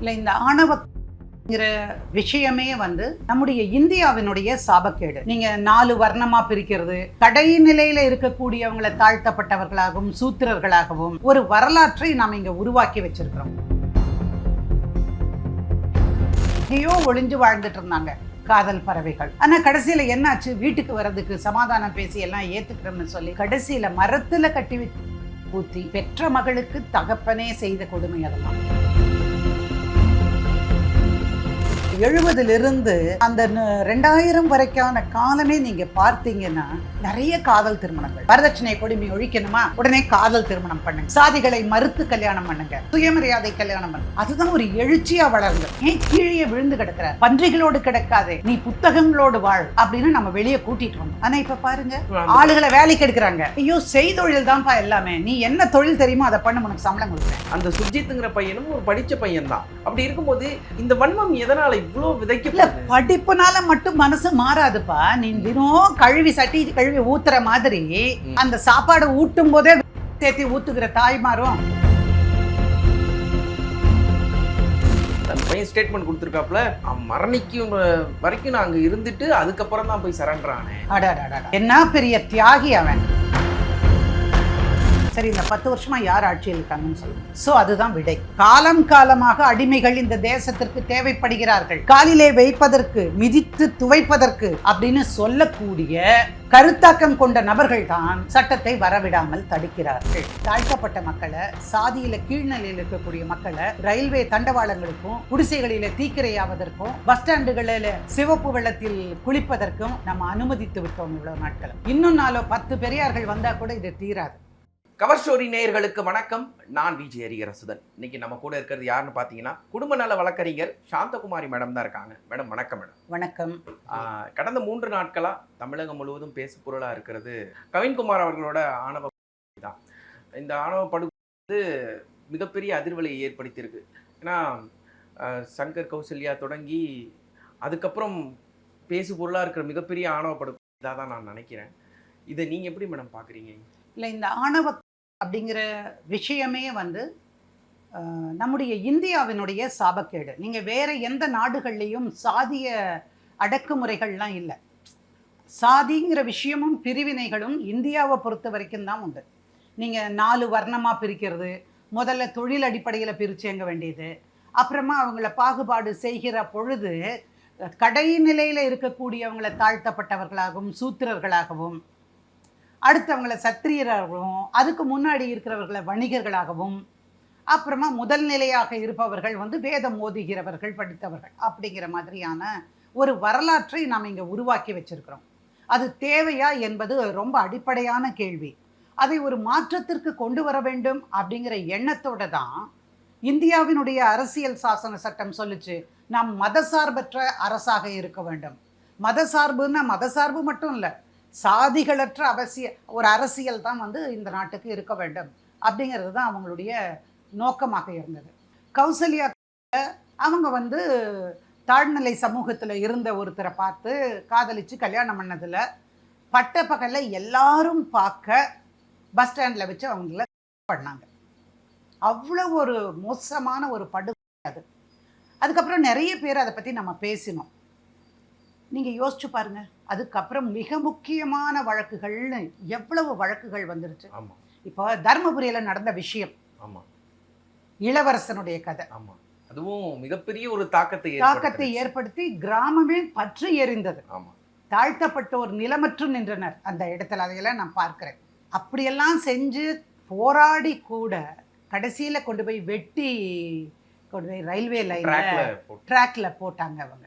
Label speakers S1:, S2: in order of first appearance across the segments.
S1: இல்லை இந்த ஆணவங்கிற விஷயமே வந்து நம்முடைய இந்தியாவினுடைய சாபக்கேடு. நீங்க நாலு வர்ணமா பிரிக்கிறது கடைநிலையில இருக்கக்கூடியவங்களை தாழ்த்தப்பட்டவர்களாகவும் சூத்திரர்களாகவும் ஒரு வரலாற்றை நாம் இங்க உருவாக்கி வச்சிருக்கிறோம். எங்கேயோ ஒளிஞ்சு வாழ்ந்துட்டு இருந்தாங்க காதல் பறவைகள். ஆனா கடைசியில என்னாச்சு? வீட்டுக்கு வர்றதுக்கு சமாதானம் பேசி எல்லாம் ஏத்துக்கிறோம்னு சொல்லி கடைசியில மரத்துல கட்டி ஊத்தி பெற்ற மகளுக்கு தகப்பனே செய்த கொடுமை அதெல்லாம். எழுபதிலிருந்து அந்த ரெண்டாயிரம் வரைக்கான காலமே நீங்க பார்த்தீங்கன்னா நிறைய காதல் திருமணங்கள். வரதட்சணை கொடுமை ஒழிக்கணுமா? உடனே காதல் திருமணம் பண்ணுங்க. சாதிகளை மறுத்து கல்யாணம் பண்ணுங்க. சுயமரியாதை கல்யாணம் பண்ணுங்க. அதுதான் ஒரு எழுச்சியா வளர்ந்து ஏன் கீழே விழுந்து கிடக்குற பன்றிகளோடு கிடக்காதே. நீ புத்தகங்களோடு வாழ் அப்படின்னு நம்ம வெளியே கூட்டிட்டு வந்தோம். ஆனா இப்ப பாருங்க ஆளுகளை வேலைக்கு எடுக்கிறாங்க. ஐயோ செய்தொழில் தான்ப்பா எல்லாமே. நீ என்ன தொழில் தெரியுமோ அதை பண்ண உனக்கு சம்பளம் கொடுக்குறேன்.
S2: அந்த சுர்ஜித்துங்கிற பையனும் ஒரு படிச்ச பையன் தான் அப்படி இருக்கும்போது இந்த வன்மம் எதனால
S1: இல்ல
S2: விதைக்கப்படுது
S1: படிப்புனால மட்டும் மனசு மாறாதுப்பா. நீ தினம் கழுவி சட்டி கழுவி ஊத்துற மாதிரி. அந்த சாப்பாடு ஊட்டும் போதே சேர்த்து ஊத்துக்கிற தாய்மாரும்
S2: அந்த பையன் ஸ்டேட்மெண்ட் கொடுத்துருக்காப்புல அவன் மரணிக்கும் வரைக்கும் நான் அங்க இருந்துட்டு அதுக்கப்புறம் தான் போய் சரண்டர் ஆனேன்
S1: அடடடடா. என்ன பெரிய தியாகி அவன். சரி இந்த பத்து வருஷமா யார் ஆட்சியில் இருக்காங்கன்னு சொல்லுங்க. சோ அதுதான் விடை. காலம் காலமாக அடிமைகள் இந்த தேசத்திற்கு தேவைப்படுகிறார்கள். காலிலே வைப்பதற்கு மிதித்து துவைப்பதற்கு அப்படின்னு சொல்லக்கூடிய கருத்தாக்கம் கொண்ட நபர்கள் தான் சட்டத்தை வரவிடாமல் தடுக்கிறார்கள். தாழ்த்தப்பட்ட மக்களை சாதியில கீழ்நிலையில் இருக்கக்கூடிய மக்களை ரயில்வே தண்டவாளங்களுக்கும் குடிசைகளில தீக்கிரையாவதற்கும் பஸ் ஸ்டாண்டுகளில் சிவப்பு வெள்ளத்தில் குளிப்பதற்கும் நம்ம அனுமதித்து விட்டோம் இவ்வளவு நாட்கள். இன்னும் நாளோ பத்து பெரியார்கள் வந்தா கூட இது தீராது.
S2: கவர் ஸ்டோரி நேயர்களுக்கு வணக்கம். நான் விஜய் ஹரிகரசுதன் இன்னைக்கு நம்ம கூட இருக்கிறது யாருன்னு பார்த்தீங்கன்னா குடும்ப நல வழக்கறிஞர் சாந்தகுமாரி மேடம் தான் இருக்காங்க. மேடம் வணக்கம் மேடம்.
S1: வணக்கம்.
S2: கடந்த மூன்று நாட்களா தமிழகம் முழுவதும் பேசு பொருளா இருக்கிறது கவின்குமார் அவர்களோட ஆணவ தான் இந்த ஆணவ படுகொலை வந்து மிகப்பெரிய அதிர்வலையை ஏற்படுத்தியிருக்கு. ஏன்னா சங்கர் கௌசல்யா தொடங்கி அதுக்கப்புறம் பேசு பொருளா இருக்கிற மிகப்பெரிய ஆணவ படுகொலை இதாக தான் நான் நினைக்கிறேன். இதை நீங்க எப்படி மேடம் பாக்குறீங்க?
S1: இல்லை இந்த ஆணவ அப்படிங்கிற விஷயமே வந்து நம்முடைய இந்தியாவினுடைய சாபக்கேடு. நீங்கள் வேற எந்த நாடுகள்லேயும் சாதிய அடக்குமுறைகள்லாம் இல்லை. சாதிங்கிற விஷயமும் பிரிவினைகளும் இந்தியாவை பொறுத்த வரைக்கும் தான் உண்டு. நீங்கள் நாலு வர்ணமாக பிரிக்கிறது முதல்ல தொழில் அடிப்படையில் பிரிச்சேங்க வேண்டியது அப்புறமா அவங்கள பாகுபாடு செய்கிற பொழுது கடை நிலையில் இருக்கக்கூடியவங்களை தாழ்த்தப்பட்டவர்களாகவும் சூத்திரர்களாகவும் அடுத்தவங்கள சத்திரியராகவும் அதுக்கு முன்னாடி இருக்கிறவர்களை வணிகர்களாகவும் அப்புறமா முதல் நிலையாக இருப்பவர்கள் வந்து வேதம் ஓதுகிறவர்கள் படித்தவர்கள் அப்படிங்கிற மாதிரியான ஒரு வரலாற்றை நாம் இங்கே உருவாக்கி வச்சிருக்கிறோம். அது தேவையா என்பது ரொம்ப அடிப்படையான கேள்வி. அதை ஒரு மாற்றத்திற்கு கொண்டு வர வேண்டும் அப்படிங்கிற எண்ணத்தோடு தான் இந்தியாவினுடைய அரசியல் சாசன சட்டம் சொல்லிச்சு நாம் மதசார்பற்ற அரசாக இருக்க வேண்டும். மதசார்புன்னா மதசார்பு மட்டும் இல்லை சாதிகளற்ற அவசிய ஒரு அரசியல் தான் வந்து இந்த நாட்டுக்கு இருக்க வேண்டும் அப்படிங்கிறது தான் அவங்களுடைய நோக்கமாக இருந்தது. கௌசல்யா அவங்க வந்து தாழ்நிலை சமூகத்தில் இருந்த ஒருத்தரை பார்த்து காதலிச்சு கல்யாணம் பண்ணதில் பட்ட பகலில் எல்லாரும் பார்க்க பஸ் ஸ்டாண்டில் வச்சு அவங்கள பண்ணாங்க. அவ்வளோ ஒரு மோசமான ஒரு படு அது. அதுக்கப்புறம் நிறைய பேர் அதை பற்றி நம்ம பேசினோம். நீங்கள் யோசிச்சு பாருங்கள் அதுக்கப்புறம் மிக முக்கியமான வழக்குகள்னு எவ்வளவு வழக்குகள் வந்துருச்சு? இப்போ தர்மபுரியில் நடந்த விஷயம். இளவரசனுடைய கதை.
S2: ஆமா. அதுவும் மிகப்பெரிய ஒரு தாக்கத்தை
S1: தாக்கத்தை. ஏற்படுத்தி கிராமமே பற்றி எரிந்தது. தாழ்த்தப்பட்டோர் நிலமற்று நின்றனர். அந்த இடத்துல அதையெல்லாம் நான் பார்க்கிறேன். அப்படியெல்லாம் செஞ்சு போராடி கூட கடைசியில் கொண்டு போய் வெட்டி கொண்டு போய் ரயில்வே லைனில் ட்ராக்ல போட்டாங்க அவங்க.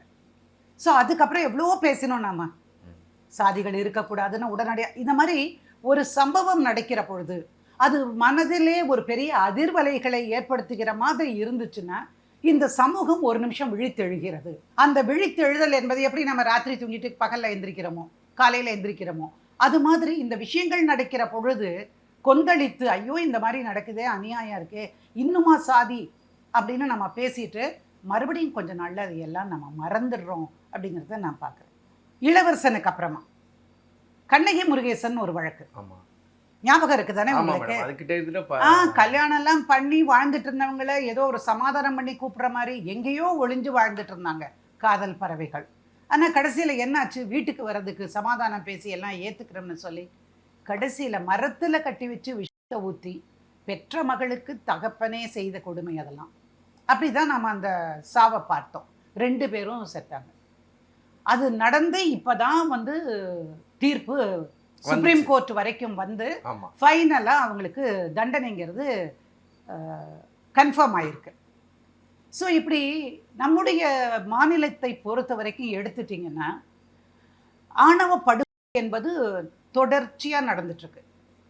S1: ஸோ அதுக்கப்புறம் எவ்வளவோ பேசினோம் நாம. சாதிகள் இருக்கக்கூடாதுன்னு உடனடியாக இந்த மாதிரி ஒரு சம்பவம் நடக்கிற பொழுது அது மனதிலே ஒரு பெரிய அதிர்வலைகளை ஏற்படுத்துகிற மாதிரி இருந்துச்சுன்னா இந்த சமூகம் ஒரு நிமிஷம் விழித்தெழுகிறது. அந்த விழித்தெழுதல் என்பது எப்படி நம்ம ராத்திரி தூங்கிட்டு பகலில் எந்திரிக்கிறோமோ காலையில் எந்திரிக்கிறோமோ அது மாதிரி இந்த விஷயங்கள் நடக்கிற பொழுது கொந்தளித்து ஐயோ இந்த மாதிரி நடக்குதே அநியாயம் இருக்கே இன்னுமா சாதி அப்படின்னு நம்ம பேசிட்டு மறுபடியும் கொஞ்ச நாளில் அது எல்லாம் நம்ம மறந்துடுறோம் அப்படிங்கிறத நான் பார்க்குறேன். இளவரசனுக்கு அப்புறமா. கண்ணகி முருகேசன் ஒரு வழக்கு. ஞாபகம் இருக்கு தானே உங்களுக்கு? கல்யாணம் எல்லாம் பண்ணி வாழ்ந்துட்டு இருந்தவங்கள ஏதோ ஒரு சமாதானம் பண்ணி கூப்பிடுற மாதிரி எங்கேயோ ஒளிஞ்சு வாழ்ந்துட்டு இருந்தாங்க காதல் பறவைகள். ஆனா கடைசியில என்னாச்சு? வீட்டுக்கு வர்றதுக்கு சமாதானம் பேசி எல்லாம் ஏத்துக்கிறோம்னு சொல்லி கடைசியில மரத்துல கட்டி வச்சு விஷத்தை ஊத்தி பெற்ற மகளுக்கு தகப்பனே செய்த கொடுமை அதெல்லாம். அப்படிதான் நாம அந்த சாவை பார்த்தோம். ரெண்டு பேரும் செத்தாங்க. அது நடந்து இப்பதான் வந்து தீர்ப்பு சுப்ரீம் கோர்ட் வரைக்கும் வந்து ஃபைனலாக அவங்களுக்கு தண்டனைங்கிறது கன்ஃபார்ம் ஆயிருக்கு. ஸோ இப்படி நம்முடைய மாநிலத்தை பொறுத்த வரைக்கும் எடுத்துட்டிங்கன்னா ஆணவ படுகொலை என்பது தொடர்ச்சியாக நடந்துட்டுருக்கு.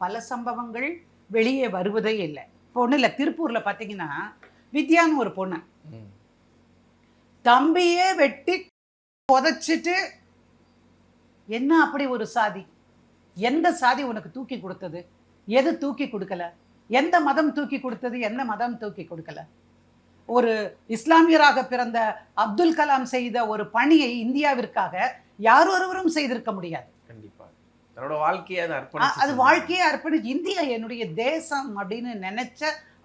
S1: பல சம்பவங்கள் வெளியே வருவதே இல்லை. இப்போ ஒன்றும் இல்லை. திருப்பூரில் பார்த்தீங்கன்னா வித்யான்னு ஒரு பொண்ணு. தம்பியே வெட்டி புதைச்சிட்டு என்ன அப்படி ஒரு சாதி? எந்த சாதி உனக்கு தூக்கி கொடுத்தது? எது தூக்கி கொடுக்கல? எந்த மதம் தூக்கி கொடுத்தது? எந்த மதம் தூக்கி கொடுக்கல? ஒரு இஸ்லாமியராக பிறந்த அப்துல் கலாம் செய்த ஒரு பணியை இந்தியாவிற்காக யார் ஒருவரும் செய்திருக்க முடியாது.
S2: கண்டிப்பா. தன்னோட வாழ்க்கையை அதை.
S1: வாழ்க்கையை அர்ப்பணி இந்தியா என்னுடைய தேசம் அப்படின்னு நினைச்ச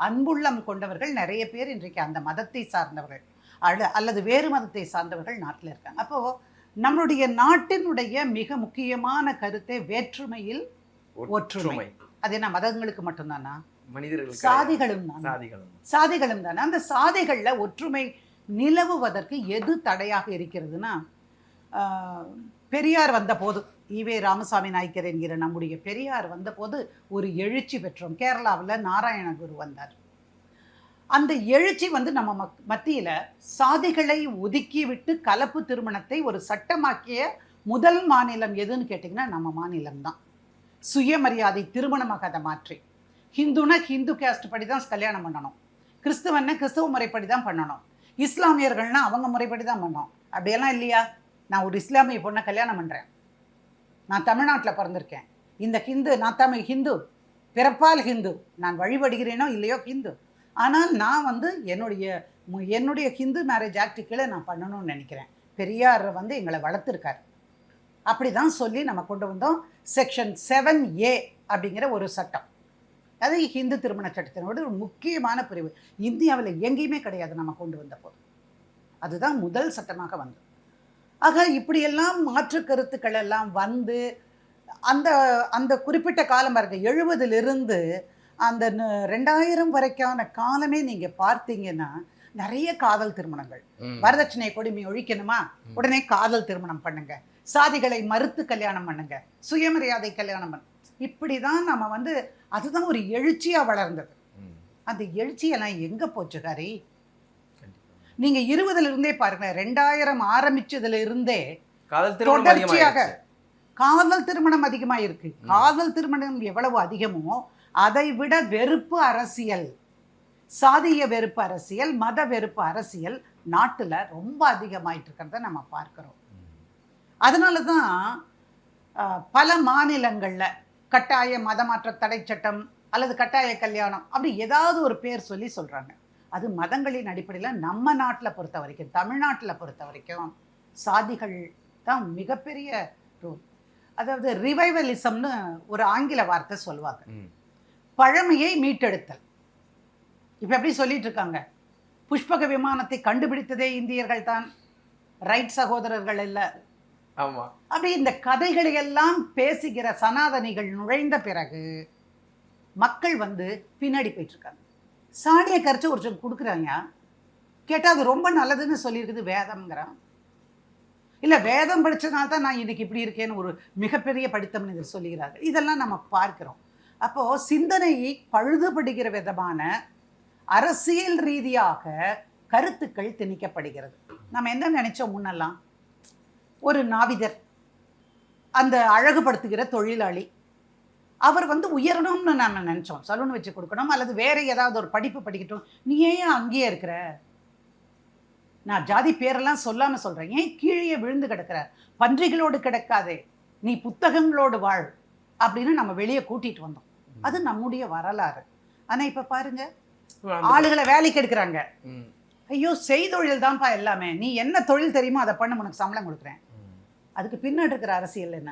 S1: அன்புள்ளம் கொண்டவர்கள் நிறைய பேர் இன்றைக்கு அந்த மதத்தை சார்ந்தவர்கள். அல்லது வேறு மதத்தை சார்ந்தவர்கள் நாட்டில் இருக்காங்க. அப்போ நம்மளுடைய நாட்டினுடைய மிக முக்கியமான கருத்தை வேற்றுமையில் ஒற்றுமை. அது என்ன மதங்களுக்கு மட்டும்தானா?
S2: மனிதர்களுக்கு
S1: சாதிகளும் தான்?
S2: சாதிகளும்.
S1: தானே? அந்த சாதிகள்ல ஒற்றுமை நிலவுவதற்கு எது தடையாக இருக்கிறதுனா பெரியார் வந்தபோது ஈவே ராமசாமி நாய்க்கர் என்கிற நம்முடைய பெரியார் வந்தபோது ஒரு எழுச்சி பெற்றோம். கேரளாவில் நாராயணகுரு வந்தார். அந்த எழுச்சி வந்து நம்ம மக் மத்தியில் சாதிகளை ஒதுக்கிவிட்டு கலப்பு திருமணத்தை ஒரு சட்டமாக்கிய முதல் மாநிலம் எதுன்னு கேட்டிங்கன்னா நம்ம மாநிலம் தான். சுயமரியாதை திருமணமாக அதை மாற்றி. ஹிந்துனா ஹிந்து கேஸ்ட் படி தான் கல்யாணம் பண்ணணும். கிறிஸ்துவன்னா கிறிஸ்துவ முறைப்படி தான் பண்ணணும். இஸ்லாமியர்கள்னா அவங்க முறைப்படி தான் பண்ணணும். அப்படியெல்லாம் இல்லையா? நான் ஒரு இஸ்லாமிய பொண்ணை கல்யாணம் பண்ணுறேன் நான் தமிழ்நாட்டில் பிறந்திருக்கேன். இந்த ஹிந்து நான் தமிழ் ஹிந்து. பிறப்பால் ஹிந்து. நான் வழிபடுகிறேனோ இல்லையோ ஹிந்து. ஆனால் நான் வந்து என்னுடைய என்னுடைய ஹிந்து மேரேஜ் ஆக்ட் கீழே நான் பண்ணணும்னு நினைக்கிறேன். பெரியார் வந்து எங்களை வளர்த்துருக்கார். அப்படி தான் சொல்லி நம்ம கொண்டு வந்தோம் செக்ஷன் செவன் ஏ அப்படிங்கிற ஒரு சட்டம். அது ஹிந்து திருமண சட்டத்தினோட ஒரு முக்கியமான பிரிவு. இந்தியாவில் எங்கேயுமே கிடையாது நம்ம கொண்டு வந்த போது. அதுதான் முதல் சட்டமாக வந்தது. ஆக இப்படியெல்லாம் மாற்று கருத்துக்கள் எல்லாம் வந்து அந்த அந்த குறிப்பிட்ட காலம் பாருங்க எழுபதிலிருந்து அந்த ரெண்டாயிரம் வரைக்கான காலமே நீங்கள் பார்த்தீங்கன்னா நிறைய காதல் திருமணங்கள்
S2: ம்.
S1: வரதட்சணை கொடுமை ஒழிக்கணுமா. உடனே காதல் திருமணம் பண்ணுங்க சாதிகளை மறுத்து கல்யாணம் பண்ணுங்க சுயமரியாதை கல்யாணம் பண்ணு இப்படி தான் நம்ம வந்து அதுதான் ஒரு எழுச்சியாக வளர்ந்தது. அந்த எழுச்சியெல்லாம் எங்கே போச்சு ஹரி. நீங்கள் இருபதுல இருந்தே பாருங்க ரெண்டாயிரம் ஆரம்பிச்சதுல இருந்தே
S2: காதல் திருமணம்
S1: தொடர்ச்சியாக. காதல் திருமணம் அதிகமாக இருக்கு. காதல் திருமணம் எவ்வளவு அதிகமோ அதை விட வெறுப்பு அரசியல். சாதிய வெறுப்பு அரசியல் மத வெறுப்பு அரசியல் நாட்டில் ரொம்ப அதிகமாயிட்டு இருக்கிறத நம்ம பார்க்குறோம். அதனால தான் பல மாநிலங்களில் கட்டாய மதமாற்ற தடை சட்டம் அல்லது கட்டாய கல்யாணம் அப்படி ஏதாவது ஒரு பேர் சொல்லி சொல்கிறாங்க அது மதங்களின் அடிப்படையில் நம்ம நாட்டில் பொறுத்த வரைக்கும் தமிழ்நாட்டில் பொறுத்த வரைக்கும் சாதிகள் தான் மிகப்பெரிய ரூல் அதாவது ரிவைவலிசம்னு ஒரு ஆங்கில வார்த்தை சொல்லுவாங்க. பழமையை மீட்டெடுத்தல். இப்போ எப்படி சொல்லிட்டு இருக்காங்க? புஷ்பக விமானத்தை கண்டுபிடித்ததே இந்தியர்கள் தான். ரைட் சகோதரர்கள் இல்லை.
S2: ஆமா.
S1: அப்படி இந்த கதைகளை எல்லாம் பேசுகிற சனாதனிகள் நுழைந்த பிறகு மக்கள் வந்து பின்னாடி போயிட்டு இருக்காங்க சாணியை கரைச்சி ஒருத்தன் கொடுக்குறாங்க. கேட்டால் அது ரொம்ப நல்லதுன்னு சொல்லியிருக்குது வேதம்ங்கிறான். இல்லை வேதம் படிச்சதுனால தான் நான் இன்னைக்கு இப்படி இருக்கேன்னு ஒரு மிகப்பெரிய படித்த மனிதர் சொல்லுகிறார்கள் இதெல்லாம் நம்ம பார்க்கிறோம். அப்போது சிந்தனையை பழுதுபடுகிற விதமான அரசியல் ரீதியாக கருத்துக்கள் திணிக்கப்படுகிறது. நம்ம என்ன நினைச்சோம் முன்னெல்லாம்? ஒரு நாவிதர் அந்த அழகுபடுத்துகிற தொழிலாளி அவர் வந்து உயரணும்னு நம்ம நினச்சோம். சலூன் வச்சு கொடுக்கணும் அல்லது வேற ஏதாவது ஒரு படிப்பு படிக்கட்டும். நீ ஏன் அங்கேயே இருக்கிற? நான் ஜாதி பேரெல்லாம் சொல்லாமல் சொல்கிறேன் ஏன் கீழே விழுந்து கிடக்கிற? பன்றிகளோடு கிடக்காதே. நீ புத்தகங்களோடு வாழ் அப்படின்னு நம்ம வெளியே கூட்டிகிட்டு வந்தோம். அது நம்முடைய வரலாறு. ஆனா இப்ப பாருங்க ஆளுகளை வேலைக்கு எடுக்கிறாங்க. ஐயோ செய்தொழில் தான்ப்பா எல்லாமே. நீ என்ன தொழில் தெரியுமோ அதை பண்ண உனக்கு சம்பளம் கொடுக்குறேன். அதுக்கு பின்னாடி இருக்கிற அரசியல் என்ன?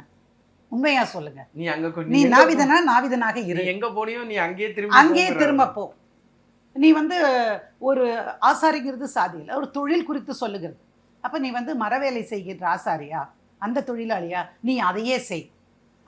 S1: உண்மையா சொல்லுங்க.
S2: நீ அங்க
S1: நீ நாவிதனா நாவிதனாக இரு.
S2: எங்க போனியோ நீ அங்கேயே திரும்பி
S1: அங்கேயே. திரும்ப போ. நீ வந்து ஒரு ஆசாரிங்கிறது சாதி இல்லை. ஒரு தொழில் குறித்து சொல்லுகிறது. அப்ப நீ வந்து மரவேலை செய்கின்ற ஆசாரியா? அந்த தொழிலாளியா? நீ அதையே செய்.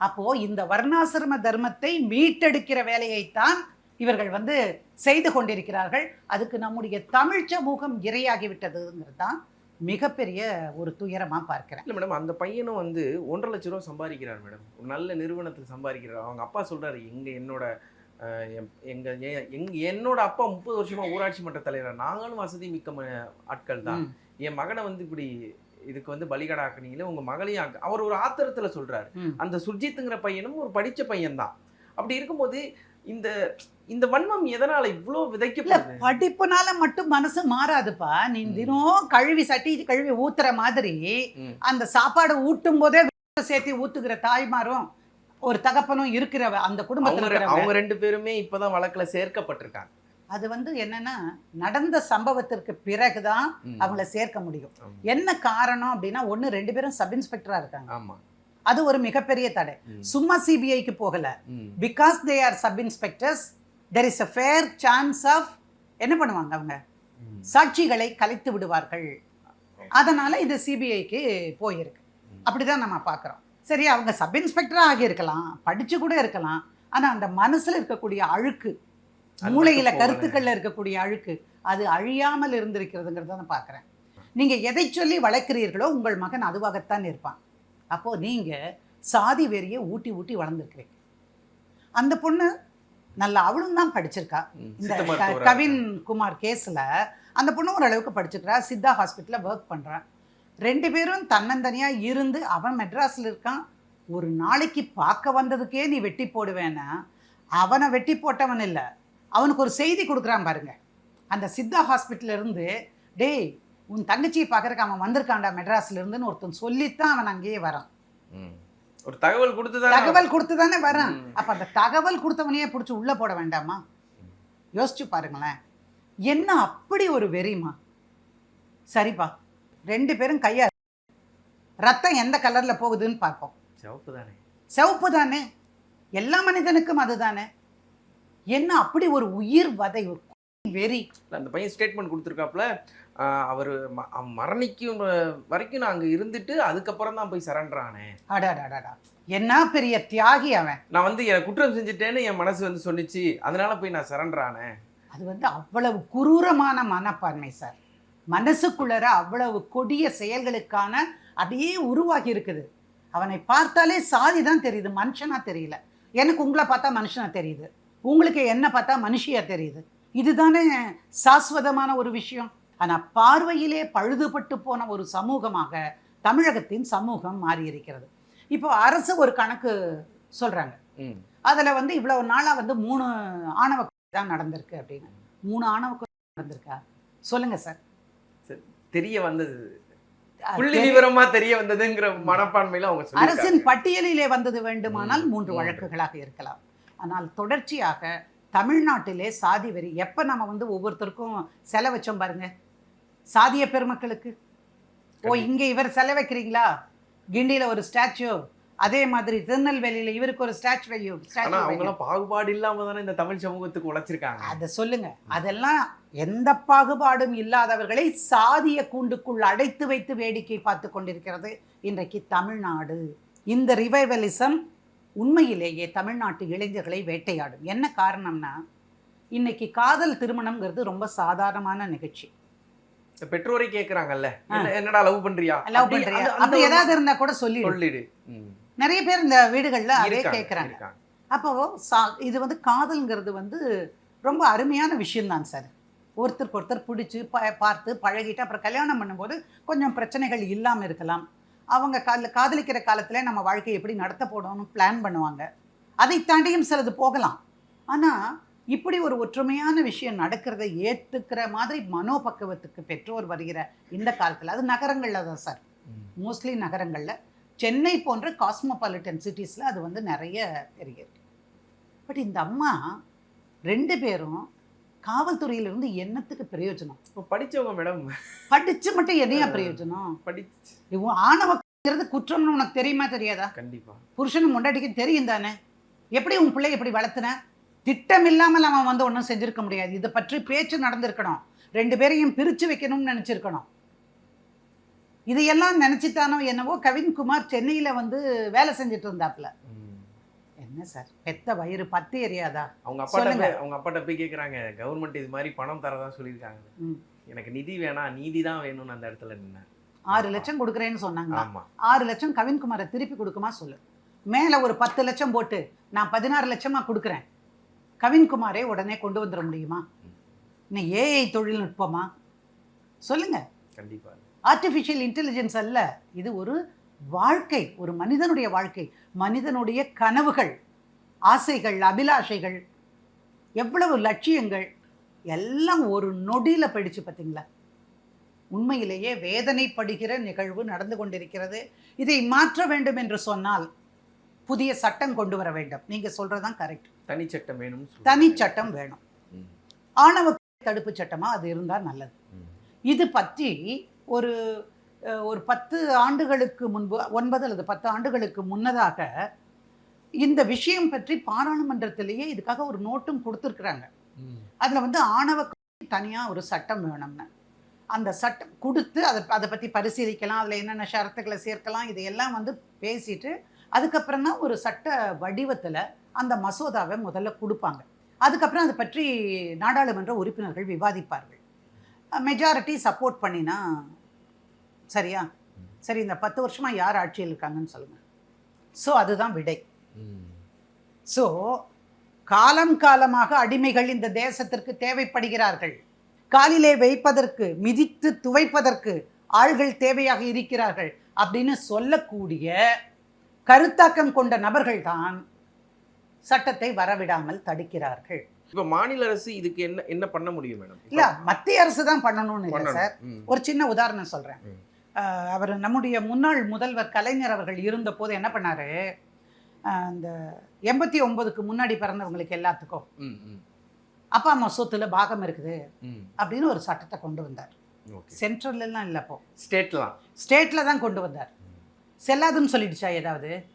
S1: அப்போ இந்த வர்ணாசிரம தர்மத்தை மீட்டெடுக்கிற வேலையைத்தான் இவர்கள் வந்து செய்து கொண்டிருக்கிறார்கள். அதுக்கு நம்முடைய தமிழ் சமூகம் இரையாகிவிட்டதுங்கிறது தான் மிகப்பெரிய ஒரு துயரமா பார்க்கிறேன்.
S2: இல்ல மேடம் அந்த பையனும் வந்து ஒன்றரை லட்ச ரூபா சம்பாதிக்கிறார் மேடம் ஒரு நல்ல நிறுவனத்தில் சம்பாதிக்கிறார். அவங்க அப்பா சொல்றாரு எங்க என்னோட அஹ், எம்- எங்க எ- எங்க என்னோட அப்பா முப்பது வருஷமா ஊராட்சி மன்ற தலைவர். நாங்களும் வசதி மிக்க ஆட்கள் தான் என் மகனை வந்து இப்படி இதுக்கு வந்து பலிகடாக்குனீங்களே உங்க மகளையும் ஆக்கு- அவர் ஒரு ஆத்திரத்துல சொல்றாரு. அந்த சுர்ஜித்துங்கிற பையனும் ஒரு படிச்ச பையன்தான் அப்படி இருக்கும்போது இந்த இந்த வன்மம் எதனால இவ்வளோ விதைக்கப்படுது
S1: படிப்புனால மட்டும் மனசு மாறாதுப்பா நீ. தினம் கழுவி சட்டி கழுவி ஊத்துற மாதிரி. அந்த சாப்பாடு ஊட்டும் போதே சேர்த்து ஊத்துகிற தாய்மாரும் ஒரு தகப்பனும் இருக்கிற அந்த குடும்பத்துல
S2: அவங்க ரெண்டு பேருமே இப்பதான் வழக்குல சேர்க்கப்பட்டிருக்காங்க
S1: அது வந்து என்னன்னா நடந்த சம்பவத்திற்கு பிறகுதான்
S2: ம்.
S1: அவங்கள சேர்க்க முடியும். என்ன காரணம் அப்படின்னா ஒண்ணு ரெண்டு பேரும் சப் இன்ஸ்பெக்டரா இருக்காங்க அது ஒரு மிகப்பெரிய தடை. சும்மா சிபிஐக்கு போகல. Because they are sub inspectors there is a fair chance of என்ன பண்ணுவாங்க அவங்க. சாட்சிகளை கலைத்து விடுவார்கள் அதனால இது சிபிஐக்கு போயிருக்கு. அப்படிதான் நம்ம பார்க்குறோம் சரி அவங்க சப் இன்ஸ்பெக்டராக ஆகியிருக்கலாம் படிச்சு கூட இருக்கலாம் ஆனா அந்த மனசுல இருக்கக்கூடிய அழுக்கு மூளையில. கருத்துக்கள்ல இருக்கக்கூடிய அழுக்கு அது அழியாமல் இருந்திருக்கிறதுங்கிறத நான் பார்க்குறேன் நீங்க எதை சொல்லி வளர்க்கிறீர்களோ உங்கள் மகன் அதுவாகத்தான் இருப்பான். அப்போ நீங்க சாதி வெறியை ஊட்டி ஊட்டி வளர்ந்துருக்கிறீங்க. அந்த பொண்ணு நல்லா அவளும் தான் படிச்சிருக்கா. இந்த கவின் குமார் கேஸில் அந்த பொண்ணு ஓரளவுக்கு படிச்சிருக்கிறா சித்தா ஹாஸ்பிட்டலில் ஒர்க் பண்ணுறான் ரெண்டு பேரும் தன்னந்தனியாக இருந்து அவன் மெட்ராஸில் இருக்கான். ஒரு நாளைக்கு பார்க்க வந்ததுக்கே நீ வெட்டி போடுவேன்னா அவனை வெட்டி போட்டவன் இல்லை. அவனுக்கு ஒரு செய்தி கொடுக்குறான் பாருங்க. அந்த சித்தா ஹாஸ்பிட்டல்ல இருந்து டேய் உன் தங்கச்சியை பார்க்கறக்கு அவன் வந்திருக்கான்டா மெட்ராஸ்ல இருந்துன்னு ஒருத்தன் சொல்லித்தான் அவன் அங்கேயே வரான்.
S2: ஒரு தகவல் கொடுத்துதான்
S1: தகவல் கொடுத்து தானே வரான். அப்ப அந்த தகவல் கொடுத்தவனையே பிடிச்சி உள்ள போட வேண்டாமா? யோசிச்சு பாருங்களேன். என்ன அப்படி ஒரு வெறிமா சரிப்பா ரெண்டு பேரும் கையா ரத்தம் எந்த கலர்ல போகுதுன்னு பார்ப்போம்.
S2: சிவப்பு தானே?
S1: சிவப்பு தானே. எல்லா மனிதனுக்கும் அதுதானே. என்ன அப்படி ஒரு உயிர் வதை? வெறி
S2: அந்த பையன் ஸ்டேட்மெண்ட் கொடுத்துருக்காப்புல அவர் மரணிக்கும் வரைக்கும் நான் அங்க இருந்துட்டு அதுக்கப்புறம் தான் போய் சரண்டர் ஆனேன்.
S1: அடாடாடாடா என்ன பெரிய தியாகி அவன்?
S2: நான் வந்து என் குற்றம் செஞ்சுட்டேன்னு என் மனசு வந்து சொன்னிச்சு அதனால போய் நான் சரண்டர் ஆனேன்.
S1: அது வந்து அவ்வளவு குரூரமான மனப்பான்மை சார். மனசுக்குள்ளர அவ்வளவு கொடிய செயல்களுக்கான அப்படியே உருவாகி இருக்குது. அவனை பார்த்தாலே சாதி தான் தெரியுது மனுஷனா தெரியல. எனக்கு உங்களை பார்த்தா மனுஷனா தெரியுது. உங்களுக்கு என்ன பார்த்தா மனுஷியா தெரியுது. இதுதானே சாஸ்வதமான ஒரு விஷயம். ஆனா பார்வையிலே பழுதுபட்டு போன ஒரு சமூகமாக தமிழகத்தின் சமூகம் மாறி இருக்கிறது இப்போ அரசு ஒரு கணக்கு சொல்றாங்க.
S2: ம்.
S1: அதுல வந்து இவ்வளவு நாளா வந்து மூணு ஆணவ தான் நடந்திருக்கு அப்படின்னு. மூணு ஆணவ நடந்திருக்கா? சொல்லுங்க சார்.
S2: தெரிய வந்தது. புள்ளி விவரமா தெரிய வந்ததுங்கிற மனப்பான்மையில அவங்க
S1: அரசின். பட்டியலிலே வந்தது வேண்டுமானால் மூன்று. வழக்குகளாக இருக்கலாம். ஆனால் தொடர்ச்சியாக தமிழ்நாட்டிலே சாதி வெறி எப்ப நம்ம வந்து ஒவ்வொருத்தருக்கும் செலை வச்சோம் பாருங்க. சாதிய பெருமக்களுக்கு. ஓ இங்க இவர் செலை வைக்கிறீங்களா? கிண்டியில ஒரு ஸ்டாச்சு. அதே மாதிரி திருநெல்வேலியில இவருக்கு ஒரு ஸ்டாச்சு வையும்
S2: ஆனா
S1: ஸ்டாச்சு
S2: அவங்க எல்லாம் பாகுபாடு இல்லாம தானே இந்த தமிழ் சமூகத்துக்கு உழைச்சிருக்காங்க.
S1: அதை சொல்லுங்க. அதெல்லாம் எந்த பாகுபாடும் இல்லாதவர்களை சாதிய கூண்டுக்குள் அடைத்து வைத்து வேடிக்கை பார்த்து கொண்டிருக்கிறது இன்றைக்கு தமிழ்நாடு. இந்த ரிவைவலிசம் உண்மையிலேயே தமிழ்நாட்டு இளைஞர்களை வேட்டையாடும். என்ன காரணம்னா இன்னைக்கு காதல் திருமணம்ங்கிறது ரொம்ப சாதாரணமான நிகழ்ச்சி.
S2: பெற்றோரை கேக்குறாங்கல்ல என்ன- என்னடா லவ் பண்றியா?
S1: லவ் பண்றியா? அப்படி ஏதாவது இருந்தா கூட சொல்லி
S2: சொல்லிடு.
S1: நிறைய பேர் இந்த வீடுகள்ல அதே கேட்கறாங்க. அப்போ இது வந்து காதல்ங்கிறது வந்து ரொம்ப அருமையான விஷயம்தான் சார். ஒருத்தருக்கு ஒருத்தர் பிடிச்சி பார்த்து பழகிட்டு அப்புறம் கல்யாணம் பண்ணும்போது கொஞ்சம் பிரச்சனைகள் இல்லாமல் இருக்கலாம். அவங்க கால காதலிக்கிற காலத்தில் நம்ம வாழ்க்கையை எப்படி நடத்த போடணும்னு பிளான் பண்ணுவாங்க. அதை தாண்டியும் சிலது போகலாம். ஆனால் இப்படி ஒரு ஒற்றுமையான விஷயம் நடக்கிறதை ஏற்றுக்கிற மாதிரி மனோபக்குவத்துக்கு பெற்றோர் வருகிற இந்த காலத்தில் அது நகரங்களில் தான் சார். மோஸ்ட்லி நகரங்களில். சென்னை போன்ற காஸ்மோபாலிட்டன் சிட்டிஸில் அது வந்து நிறைய பெருகிருக்கு பட் இந்த அம்மா ரெண்டு பேரும் காவல்துறையிலிருந்து என்னத்துக்கு பிரயோஜனம்?
S2: இப்ப படிச்சவங்க மேடம்.
S1: படிச்சு மட்டும் என்னையா பிரயோஜனம்?
S2: படிச்சு.
S1: இவன் ஆணவ ங்கிறது குற்றம்னு உனக்கு தெரியுமா தெரியாதா?
S2: கண்டிப்பா.
S1: புருஷனும் முண்டாட்டிக்கு தெரியும் தானே? எப்படி உன் பிள்ளை எப்படி வளர்த்துன? திட்டம் இல்லாமல் அவன் வந்து ஒன்றும் செஞ்சிருக்க முடியாது. இதை பற்றி பேச்சு நடந்திருக்கணும். ரெண்டு பேரையும் பிரித்து வைக்கணும்னு நினச்சிருக்கணும். இதையெல்லாம் நினச்சித்தானோ என்னவோ கவின்குமார் சென்னையில் வந்து வேலை செஞ்சுட்டு இருந்தாப்புல. என்ன சார்? பெத்த வயிறு பத்து எரியாதா?
S2: அவங்க. போய் அவங்க அப்பாட்ட போய் கேக்குறாங்க. கவர்மெண்ட் இது மாதிரி பணம் தரதா சொல்லியிருக்காங்க. எனக்கு நிதி வேணாம் நீதி தான் வேணும்னு அந்த இடத்துல நின்னேன்.
S1: ஆறு லட்சம் கொடுக்குறேன்னு சொன்னாங்க ஆறு லட்சம் கவின்குமாரை திருப்பி கொடுக்குமா சொல்லு. மேலே ஒரு பத்து லட்சம் போட்டு நான் பதினாறு லட்சமாக கொடுக்குறேன். கவின்குமாரே உடனே கொண்டு வந்துட முடியுமா? இன்னும் ஏஐ தொழில்நுட்பமா? சொல்லுங்க.
S2: கண்டிப்பா.
S1: ஆர்டிஃபிஷியல் இன்டெலிஜென்ஸ் அல்ல. இது ஒரு வாழ்க்கை ஒரு மனிதனுடைய வாழ்க்கை மனிதனுடைய கனவுகள் ஆசைகள் அபிலாஷைகள் எவ்வளவு லட்சியங்கள் எல்லாம் ஒரு நொடியில போயிடுச்சு பார்த்தீங்களா உண்மையிலேயே வேதனைப்படுகிற நிகழ்வு நடந்து கொண்டிருக்கிறது. இதை மாற்ற வேண்டும் என்று சொன்னால் புதிய சட்டம் கொண்டு வர வேண்டும். நீங்க சொல்றதுதான் கரெக்ட்
S2: தனி சட்டம் வேணும்
S1: தனி சட்டம் வேணும். ஆணவ தடுப்பு சட்டமா அது இருந்தால் நல்லது. இது பற்றி ஒரு ஒரு பத்து ஆண்டுகளுக்கு முன்பு ஒன்பது அல்லது பத்து ஆண்டுகளுக்கு முன்னதாக இந்த விஷயம் பற்றி பாராளுமன்றத்திலேயே இதுக்காக ஒரு நோட்டும் கொடுத்துருக்குறாங்க. அதில் வந்து ஆணவ தனியாக ஒரு சட்டம் வேணும்னு. அந்த சட்டம் கொடுத்து அதை அதை பற்றி பரிசீலிக்கலாம் அதில் என்னென்ன ஷரத்துக்களை சேர்க்கலாம் இதையெல்லாம் வந்து பேசிட்டு அதுக்கப்புறம் தான் ஒரு சட்ட வடிவத்தில் அந்த மசோதாவை முதல்ல கொடுப்பாங்க. அதுக்கப்புறம் அதை பற்றி நாடாளுமன்ற உறுப்பினர்கள் விவாதிப்பார்கள். மெஜாரிட்டி சப்போர்ட் பண்ணினா சரியா? சரி இந்த பத்து வருஷமாக யார் ஆட்சியில் இருக்காங்கன்னு சொல்லுங்கள் ஸோ அதுதான் விடை. ஸோ காலம் காலமாக அடிமைகள் இந்த தேசத்திற்கு தேவைப்படுகிறார்கள். காலிலே வைப்பதற்கு மிதித்து துவைப்பதற்கு ஆள்கள் தேவையாக இருக்கிறார்கள் அப்படின்னு சொல்லக்கூடிய கருத்தாக்கம் கொண்ட நபர்கள் தான் சட்டத்தை வரவிடாமல் தடுக்கிறார்கள்.
S2: இப்ப மாநில அரசு இதுக்கு என்ன என்ன பண்ண முடியும் மேடம்?
S1: இல்ல மத்திய அரசு தான் பண்ணணும்னு இல்லை. சார். ஒரு சின்ன உதாரணம் சொல்றேன். அவர் நம்முடைய முன்னாள் முதல்வர் கலைஞர் அவர்கள் இருந்த போது என்ன பண்ணாரு? அந்த எண்பத்தி ஒன்பதுக்கு முன்னாடி பிறந்தவங்களுக்கு எல்லாத்துக்கும் அப்பா அம்மா சொத்துல பாகம் இருக்குது. அப்படின்னு ஒரு சட்டத்தை கொண்டு வந்தார்.
S2: ஓகே.
S1: சென்ட்ரல்ல எல்லாம் இல்லை அப்போ.
S2: ஸ்டேட்லாம்.
S1: ஸ்டேட்ல தான் கொண்டு வந்தார். செல்லாதுன்னு சொல்லிடுச்சா ஏதாவது?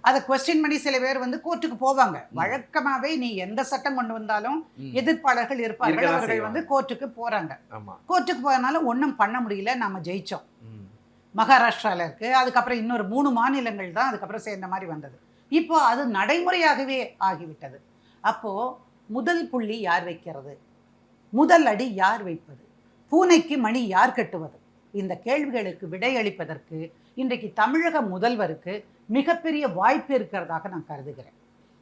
S1: அதை கொஸ்டின் பண்ணி சில பேர் வந்து கோர்ட்டுக்கு போவாங்க. வழக்கமாவே நீ எந்த சட்டம் கொண்டு வந்தாலும். எதிர்ப்பாளர்கள் இருப்பார்கள். அவர்கள். வந்து கோர்ட்டுக்கு போறாங்க. கோர்ட்டுக்கு போனாலும் ஒன்றும் பண்ண முடியல. நம்ம ஜெயிச்சோம். மகாராஷ்டிராவில் இருக்குது அதுக்கப்புறம் இன்னொரு மூணு மாநிலங்கள் தான் அதுக்கப்புறம் சேர்ந்த மாதிரி வந்தது. இப்போ அது நடைமுறையாகவே ஆகிவிட்டது. அப்போது முதல் புள்ளி யார் வைக்கிறது? முதல் அடி யார் வைப்பது? பூனைக்கு மணி யார் கட்டுவது? இந்த கேள்விகளுக்கு விடையளிப்பதற்கு இன்றைக்கு தமிழக முதல்வருக்கு மிகப்பெரிய வாய்ப்பு இருக்கிறதாக நான் கருதுகிறேன்.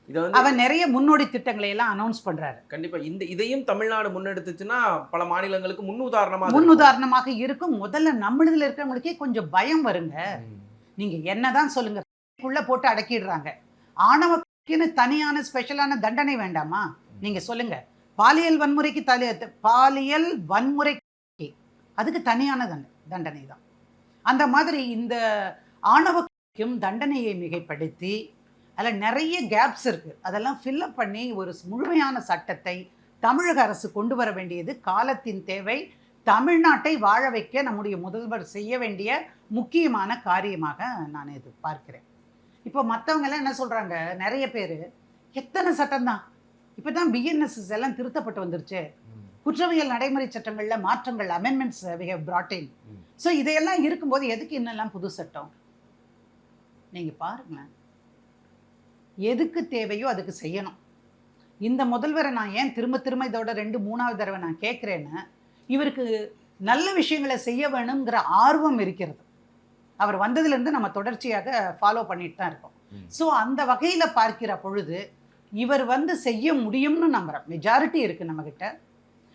S2: இத வந்து
S1: அவர் நிறைய முன்னோடி திட்டங்களை எல்லாம் அனௌன்ஸ் பண்றாரு.
S2: கண்டிப்பா. இந்த இதையும் தமிழ்நாடு முன்னெடுத்துச்சுன்னா பல மாநிலங்களுக்கு
S1: முன் உதாரணமாக இருக்கும். முதல்ல நம்மளதுல இருக்கிறவங்களுக்கே கொஞ்சம் பயம் வருங்க. நீங்க என்னதான் சொல்லுங்க. உள்ள போட்டு அடக்கிடுறாங்க. ஆணவக்குன்னு தனியான ஸ்பெஷலான தண்டனை வேண்டாமா? நீங்க சொல்லுங்க. பாலியல் வன்முறைக்கு தலி பாலியல் வன்முறைக்கு அதுக்கு தனியான தண்டனை தண்டனை தான் அந்த மாதிரி இந்த ஆணவக்கும் தண்டனையை மிகைப்படுத்தி அதில் நிறைய கேப்ஸ் இருக்கு. அதெல்லாம் ஃபில்அப் பண்ணி ஒரு முழுமையான சட்டத்தை தமிழக அரசு கொண்டு வர வேண்டியது காலத்தின் தேவை. தமிழ்நாட்டை வாழ வைக்க நம்முடைய முதல்வர் செய்ய வேண்டிய முக்கியமான காரியமாக நான் இது பார்க்கிறேன். இப்போ மற்றவங்க எல்லாம் என்ன சொல்றாங்க? நிறைய பேர் எத்தனை சட்டம் தான்? இப்போ தான் பிஎன்எஸ்எஸ் எல்லாம் திருத்தப்பட்டு வந்துருச்சு. குற்றவியல் நடைமுறை சட்டங்கள்ல மாற்றங்கள் amendments we have
S2: hmm.
S1: So இதையெல்லாம் இருக்கும்போது எதுக்கு இன்னெல்லாம் புது சட்டம்? நீங்க பாருங்களேன். எதுக்கு தேவையோ அதுக்கு செய்யணும். இந்த முதல்வரை நான் ஏன் திரும்ப திரும்ப இதோட ரெண்டு மூணாவது தடவை நான் கேட்குறேன்னு இவருக்கு நல்ல விஷயங்களை செய்ய வேணுங்கிற ஆர்வம் இருக்கிறது. அவர் வந்ததுலேருந்து நம்ம தொடர்ச்சியாக ஃபாலோ பண்ணிட்டு தான் இருக்கோம். ஸோ அந்த வகையில் பார்க்கிற பொழுது இவர் வந்து செய்ய முடியும்னு நம்புகிறேன் மெஜாரிட்டி இருக்குது நம்மக்கிட்ட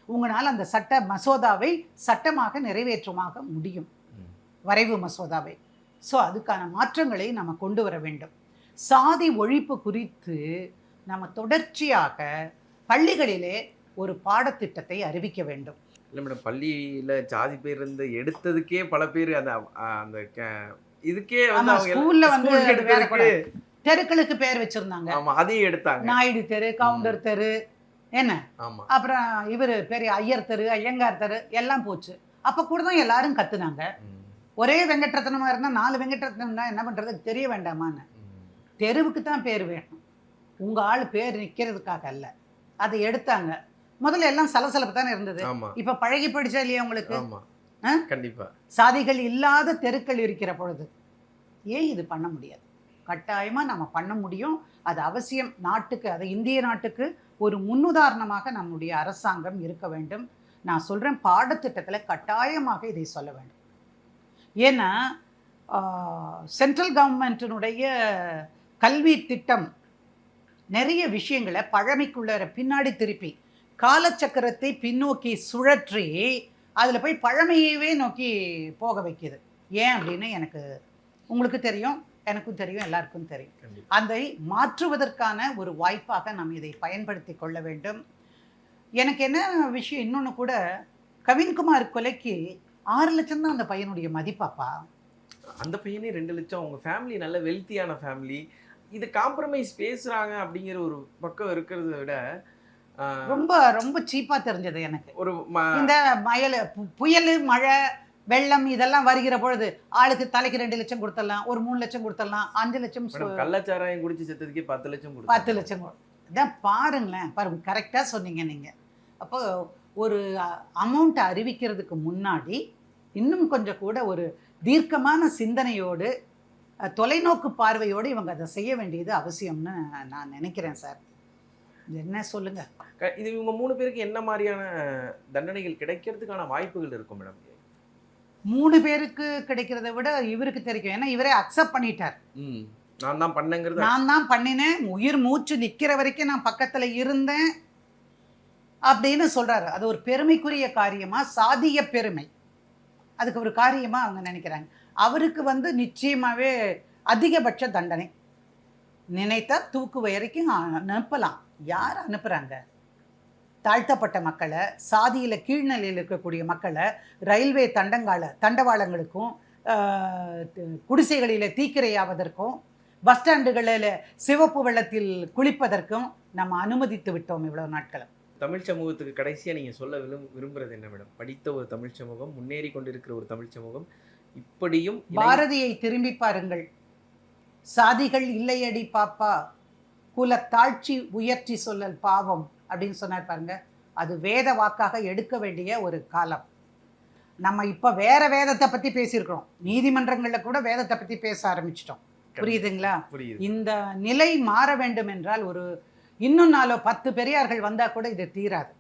S1: உங்களால் அந்த சட்ட மசோதாவை சட்டமாக நிறைவேற்றமாக முடியும். வரைவு மசோதாவை. ஸோ அதுக்கான மாற்றங்களை நம்ம கொண்டு வர வேண்டும். சாதி ஒழிப்பு குறித்து நம்ம தொடர்ச்சியாக பள்ளிகளிலே ஒரு பாடத்திட்டத்தை அறிவிக்க வேண்டும்.
S2: இல்ல மேடம் பள்ளியில ஜாதி பேர் இருந்து எடுத்ததுக்கே பல பேர் அந்த அந்த இதுக்கே வந்து
S1: ஸ்கூல்ல வந்து தெருக்களுக்கு பேர் வச்சிருந்தாங்க.
S2: ஆமா அதையும் எடுத்தாங்க.
S1: நாயுடு தெரு கவுண்டர் தெரு என்ன?
S2: ஆமா.
S1: அப்புறம் இவர் பெரிய ஐயர் தெரு ஐயங்கார் தெரு எல்லாம் போச்சு. அப்போ கூட தான் எல்லாரும் கத்துனாங்க. ஒரே வெங்கட்ரத்னமா இருந்தா நாலு வெங்கட்ரத்னம்னா என்ன பண்றது? தெரிய வேண்டாமான்னு. தெருவுக்கு தான் பேர் வேணும். உங்க ஆள் பேர் நிக்கிறதுக்காக அல்ல. அதை எடுத்தாங்க. முதல்ல எல்லாம் சலசலப்பு தானே இருந்தது. இப்ப பழகி போயிடுச்சா இல்லையா உங்களுக்கு?
S2: ஆமா.
S1: ஆ?
S2: கண்டிப்பா.
S1: சாதிகள் இல்லாத தெருக்கள் இருக்கிற பொழுது ஏன் இது பண்ண முடியாது? கட்டாயமா நம்ம பண்ண முடியும். அது அவசியம். நாட்டுக்கு அது இந்திய நாட்டுக்கு ஒரு முன்னுதாரணமாக நம்முடைய அரசாங்கம் இருக்க வேண்டும். நான் சொல்றேன் பாடத்திட்டத்துல கட்டாயமாக இதை சொல்ல வேண்டும். ஏன்னா சென்ட்ரல் கவர்மெண்ட்டினுடைய கல்வி திட்டம். நிறைய விஷயங்களை பழமைக்குள்ள பின்னாடி திருப்பி காலச்சக்கரத்தை பின்னோக்கி சுழற்றி அதில் போய் பழமையவே நோக்கி போக வைக்கிது. ஏன் அப்படின்னு எனக்கு உங்களுக்கு தெரியும் எனக்கும் தெரியும் எல்லாருக்கும் தெரியும். அதை மாற்றுவதற்கான ஒரு வாய்ப்பாக நாம் இதை பயன்படுத்தி கொள்ள வேண்டும். எனக்கு என்ன விஷயம் இன்னொன்று கூட கவின்குமார் கொலைக்கு ஆறு லட்சம் தான் அந்த பையனுடைய மதிப்பாப்பா?
S2: அந்த பையனே ரெண்டு லட்சம். அவங்க ஃபேமிலி நல்ல வெல்த்தியான ஃபேமிலி இது காம்ப்ரமைஸ் பேசுறாங்க அப்படிங்கிற ஒரு பக்கம் இருக்கிறத விட
S1: ரொம்ப ரொம்ப சீப்பாக தெரிஞ்சது எனக்கு.
S2: ஒரு
S1: இந்த மயல் புயல் மழை வெள்ளம் இதெல்லாம் வருகிற பொழுது ஆளுக்கு தலைக்கு ரெண்டு லட்சம் கொடுத்துடலாம் ஒரு மூணு லட்சம் கொடுத்துடலாம் அஞ்சு லட்சம்
S2: கள்ளச்சாராயம் குடிச்சு செத்ததுக்கே பத்து லட்சம்.
S1: பத்து லட்சம் இதான் பாருங்களேன் பாருங்க கரெக்டாக சொன்னீங்க நீங்கள் அப்போ ஒரு அமௌண்ட்டை அறிவிக்கிறதுக்கு முன்னாடி இன்னும் கொஞ்சம் கூட ஒரு தீர்க்கமான சிந்தனையோடு தொலைநோக்கு பார்வையோடு இவங்க அதை செய்ய வேண்டியது அவசியம்னு நான் நினைக்கிறேன் சார். என்ன சொல்லுங்க?
S2: இது இவங்க மூணு பேருக்கு என்ன மாதிரியான தண்டனைகள் கிடைக்கிறதுக்கான வாய்ப்புகள் இருக்கும் மேடம்?
S1: மூணு பேருக்கு கிடைக்கிறத விட இவருக்கு தெரியும். ஏன்னா இவரே அக்செப்ட் பண்ணிட்டார்.
S2: நான் தான் பண்ணங்கிறது
S1: நான் தான் பண்ணினேன். உயிர் மூச்சு நிக்கிற வரைக்கும் நான் பக்கத்துல இருந்தேன் அப்படின்னு சொல்றாரு. அது ஒரு பெருமைக்குரிய காரியமா? சாதிய பெருமை. அதுக்கு ஒரு காரியமா அவங்க நினைக்கிறாங்க. அவருக்கு வந்து நிச்சயமாகவே அதிகபட்ச தண்டனை. நினைத்தா தூக்கு வரைக்கும் அனுப்பலாம். யார் அனுப்புகிறாங்க தாழ்த்தப்பட்ட மக்களை சாதியில் கீழ்நிலையில் இருக்கக்கூடிய மக்களை ரயில்வே தண்டங்கால தண்டவாளங்களுக்கும் குடிசைகளில் தீக்கிரையாவதற்கும் பஸ் ஸ்டாண்டுகளில் சிவப்பு வெள்ளத்தில் குளிப்பதற்கும் நம்ம அனுமதித்து விட்டோம் இவ்வளோ நாட்களும்.
S2: தமிழ் சமூகத்துக்கு கடைசியாக நீங்கள் சொல்ல விரும் விரும்புறது என்ன மேடம்? படித்த ஒரு தமிழ் சமூகம் முன்னேறி கொண்டிருக்கிற ஒரு தமிழ் சமூகம் இப்படியும்
S1: பாரதியை திரும்பி பாருங்கள். சாதிகள் இல்லையடி பாப்பா. குல தாழ்ச்சி உயர்ச்சி சொல்லல் பாவம் அப்படின்னு சொன்னார் பாருங்க. அது வேத வாக்காக எடுக்க வேண்டிய ஒரு காலம். நம்ம இப்ப வேற வேதத்தை பத்தி பேசியிருக்கிறோம். நீதிமன்றங்கள்ல கூட வேதத்தை பத்தி பேச ஆரம்பிச்சிட்டோம். புரியுதுங்களா?
S2: புரியுது.
S1: இந்த நிலை மாற வேண்டும் என்றால் ஒரு இன்னும் நாலோ பத்து பெரியார்கள் வந்தா கூட இது தீராது.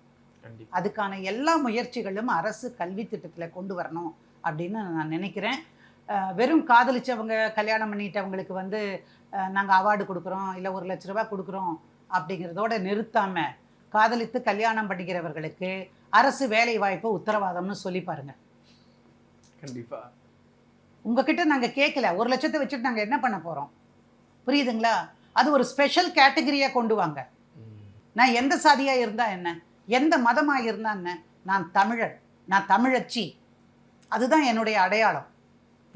S1: அதுக்கான எல்லா முயற்சிகளும் அரசு கல்வி திட்டத்தில் கொண்டு வரணும். அப்படின்னு நான் நினைக்கிறேன். வெறும் காதலிச்சவங்க கல்யாணம் பண்ணிட்டவங்களுக்கு வந்து நாங்கள் அவார்டு கொடுக்குறோம் இல்லை ஒரு லட்ச ரூபாய் கொடுக்குறோம் அப்படிங்கிறதோட நிறுத்தாம காதலித்து கல்யாணம் பண்ணிக்கிறவர்களுக்கு அரசு வேலை வாய்ப்பு உத்தரவாதம்னு சொல்லி பாருங்க.
S2: கண்டிப்பா.
S1: உங்ககிட்ட நாங்கள் கேட்கல ஒரு லட்சத்தை வச்சுட்டு நாங்கள் என்ன பண்ண போகிறோம் புரியுதுங்களா? அது ஒரு ஸ்பெஷல் கேட்டகரியாக கொண்டு வாங்க. நான் எந்த சாதியா இருந்தா என்ன? எந்த மதமா இருந்தா என்ன? நான் தமிழன். நான் தமிழச்சி. அதுதான் என்னுடைய அடையாளம்.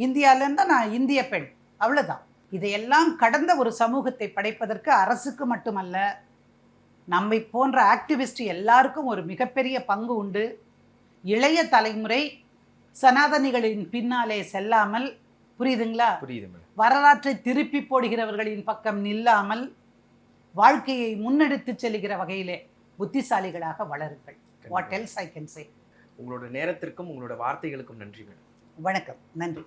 S1: இந்தியால இருந்தா நான் இந்திய பெண். அவ்வளவுதான். இதையெல்லாம் கடந்த ஒரு சமூகத்தை படைப்பதற்கு அரசுக்கு மட்டுமல்ல நம்மை போன்ற ஆக்டிவிஸ்ட் எல்லாருக்கும் ஒரு மிகப்பெரிய பங்கு உண்டு. இளைய தலைமுறை சனாதனிகளின் பின்னாலே செல்லாமல் புரியுதுங்களா?
S2: புரியுது
S1: வரலாற்றை திருப்பி போடுகிறவர்களின் பக்கம் நில்லாமல் வாழ்க்கையை முன்னெடுத்து செல்லுகிற வகையிலே புத்திசாலிகளாக வளருங்கள். What. Else I can say
S2: உங்களோட நேரத்திற்கும் உங்களோட வார்த்தைகளுக்கும் நன்றி மேடம்.
S1: வணக்கம். நன்றி.